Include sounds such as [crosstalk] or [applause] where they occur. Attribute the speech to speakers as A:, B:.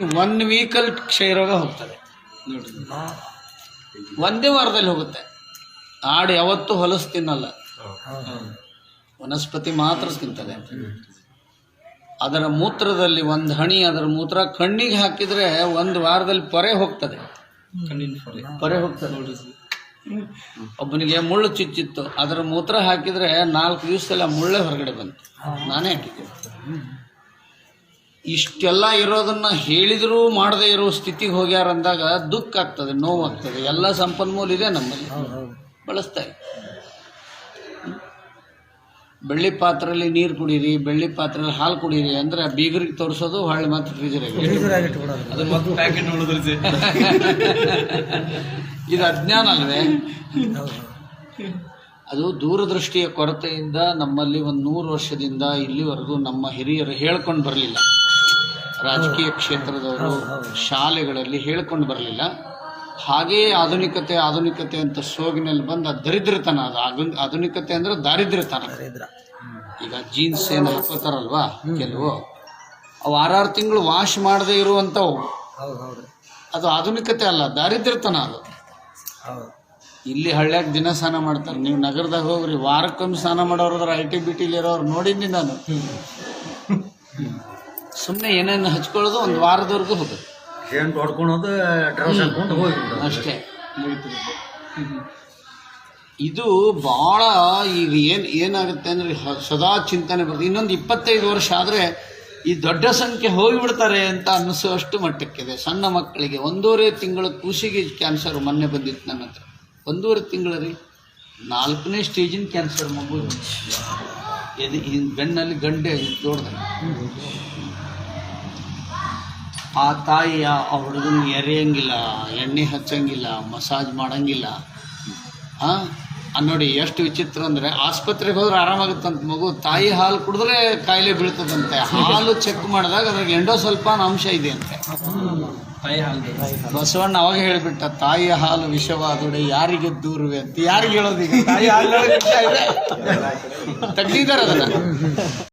A: One ವೀಕಲ್ಲಿ ಕ್ಷಯರೋಗ ಹೋಗ್ತದೆ. ನೋಡ್ರಿ. ಒಂದೇ ವಾರದಲ್ಲಿ ಹೋಗುತ್ತೆ. ಆಡು ಯಾವತ್ತೂ ಹೊಲಸು ತಿನ್ನಲ್ಲ. ವನಸ್ಪತಿ ಮಾತ್ರ ತಿಂತದೆ. ಅದರ ಮೂತ್ರದಲ್ಲಿ ಒಂದು ಹಣಿ ಅದರ ಮೂತ್ರ ಕಣ್ಣಿಗೆ ಹಾಕಿದ್ರೆ ಒಂದು ವಾರದಲ್ಲಿ ಪೊರೆ ಹೋಗ್ತದೆ. ಪೊರೆ ಹೋಗ್ತದೆ. ಒಬ್ಬನಿಗೆ ಮುಳ್ಳು ಚುಚ್ಚಿತ್ತು ಅದರ ಮೂತ್ರ ಹಾಕಿದ್ರೆ ನಾಲ್ಕು ದಿವಸದಲ್ಲಿ ಆ ಮುಳ್ಳೆ ಹೊರಗಡೆ ಬಂತು. ನಾನೇ ಹಾಕಿದ್ದೆ. ಇಷ್ಟೆಲ್ಲ ಇರೋದನ್ನ ಹೇಳಿದರೂ ಮಾಡದೇ ಇರೋ ಸ್ಥಿತಿಗೆ ಹೋಗ್ಯಾರ ಅಂದಾಗ ದುಃಖ ಆಗ್ತದೆ ನೋವಾಗ್ತದೆ. ಎಲ್ಲ ಸಂಪನ್ಮೂಲ ಇದೆ ನಮ್ಮಲ್ಲಿ. ಬಳಸ್ತಾ ಇದೆ ಬೆಳ್ಳಿ ಪಾತ್ರೆಯಲ್ಲಿ ನೀರು ಕುಡೀರಿ ಬೆಳ್ಳಿ ಪಾತ್ರೆಯಲ್ಲಿ ಹಾಲು ಕುಡೀರಿ ಅಂದ್ರೆ ಬೀಗರಿಗೆ ತೋರಿಸೋದು ಹೊಳ್ಳಿ ಮತ್ತು ಫ್ರಿಜರ್
B: ಅದು ಮತ್ತೆ ಪ್ಯಾಕೆಟ್ ನೋಡಿದ್ರಿ [laughs]
A: ಇದು ಅಜ್ಞಾನ ಅಲ್ವೇ? ಅದು ದೂರದೃಷ್ಟಿಯ ಕೊರತೆಯಿಂದ ನಮ್ಮಲ್ಲಿ ಒಂದು ನೂರು ವರ್ಷದಿಂದ ಇಲ್ಲಿವರೆಗೂ ನಮ್ಮ ಹಿರಿಯರು ಹೇಳ್ಕೊಂಡು ಬರಲಿಲ್ಲ. ರಾಜಕೀಯ ಕ್ಷೇತ್ರದವರು ಶಾಲೆಗಳಲ್ಲಿ ಹೇಳ್ಕೊಂಡು ಬರಲಿಲ್ಲ. ಹಾಗೆಯೇ ಆಧುನಿಕತೆ ಆಧುನಿಕತೆ ಅಂತ ಸೋಗಿನಲ್ಲಿ ಬಂದ ದರಿದ್ರತನ ಅದು ಆಧುನ್- ಆಧುನಿಕತೆ ಅಂದ್ರೆ ದಾರಿದ್ರ್ಯತನ. ಈಗ ಜೀನ್ಸ್ ಏನು ಹಾಕೋತಾರಲ್ವಾ ಕೆಲವು? ಅವು ಆರಾರು ತಿಂಗಳು ವಾಶ್ ಮಾಡದೇ ಇರುವಂಥವು ಅದು ಆಧುನಿಕತೆ ಅಲ್ಲ ದಾರಿದ್ರ್ಯತನ ಅದು. ಇಲ್ಲಿ ಹಳ್ಳ್ಯಾಗ ದಿನ ಸ್ನಾನ ಮಾಡ್ತಾರೆ. ನೀವು ನಗರದಾಗ ಹೋಗ್ರಿ ವಾರಕ್ಕೊಮ್ಮೆ ಸ್ನಾನ ಮಾಡೋರು ಐ ಟಿ ಬಿ ಟಿಲಿ ಇರೋರು ನೋಡಿದ್ನಿ ನಾನು. ಸುಮ್ಮನೆ ಏನೇನು ಹಚ್ಕೊಳ್ಳೋದು ಒಂದು ವಾರದವರೆಗೂ ಹೋಗೋದು
C: ಏನು ತೊಡ್ಕೊಳೋದು ಡ್ರೆಸ್ ಹಾಕೊಂಡು ಹೋಗ್ಬಿಡು
A: ಅಷ್ಟೇ. ಇದು ಭಾಳ ಈಗ ಏನು ಏನಾಗುತ್ತೆ ಅಂದರೆ ಸದಾ ಚಿಂತನೆ ಬರ್ತದೆ. ಇನ್ನೊಂದು ಇಪ್ಪತ್ತೈದು ವರ್ಷ ಆದರೆ ಈ ದೊಡ್ಡ ಸಂಖ್ಯೆ ಹೋಗಿಬಿಡ್ತಾರೆ ಅಂತ ಅನ್ನಿಸುವಷ್ಟು ಮಟ್ಟಕ್ಕಿದೆ. ಸಣ್ಣ ಮಕ್ಕಳಿಗೆ ಒಂದೂವರೆ ತಿಂಗಳ ಕೂಸಿಗೆ ಕ್ಯಾನ್ಸರ್ ಮೊನ್ನೆ ಬಂದಿತ್ತು ನನ್ನ ಹತ್ರ. ಒಂದೂವರೆ ತಿಂಗಳ ರೀ. ನಾಲ್ಕನೇ ಸ್ಟೇಜಿನ ಕ್ಯಾನ್ಸರ್ ಮಗು ಎದು ಬೆನ್ನಲ್ಲಿ ಗಂಡೆ ದೊಡ್ಡದ ಆ ತಾಯಿ, ಆ ಹುಡುಗನ ಎರೆಯಂಗಿಲ್ಲ, ಎಣ್ಣೆ ಹಚ್ಚಂಗಿಲ್ಲ, ಮಸಾಜ್ ಮಾಡಂಗಿಲ್ಲ. ಆ, ನೋಡಿ ಎಷ್ಟು ವಿಚಿತ್ರ ಅಂದರೆ ಆಸ್ಪತ್ರೆಗೆ ಹೋದ್ರೆ ಆರಾಮಾಗುತ್ತಂತ ಮಗು. ತಾಯಿ ಹಾಲು ಕುಡಿದ್ರೆ ಕಾಯಿಲೆ ಬೀಳ್ತದಂತೆ. ಹಾಲು ಚೆಕ್ ಮಾಡಿದಾಗ ಅದ್ರಾಗ ಎಂಡೋ ಸ್ವಲ್ಪ ಅಂಶ ಇದೆ ಅಂತೆ.
B: ತಾಯಿ ಹಾಲು
A: ಬಸವಣ್ಣ ಅವಾಗ ಹೇಳಿಬಿಟ್ಟ ತಾಯಿಯ ಹಾಲು ವಿಷವಾದುಡೆ ಯಾರಿಗೆ ದೂರುವೆ? ಅಂತ ಯಾರಿಗೆ ಹೇಳೋದೀಗ ತಾಯಿ ಹಾಲು ತಗ್ಗಿದಾರ ಅದನ್ನ.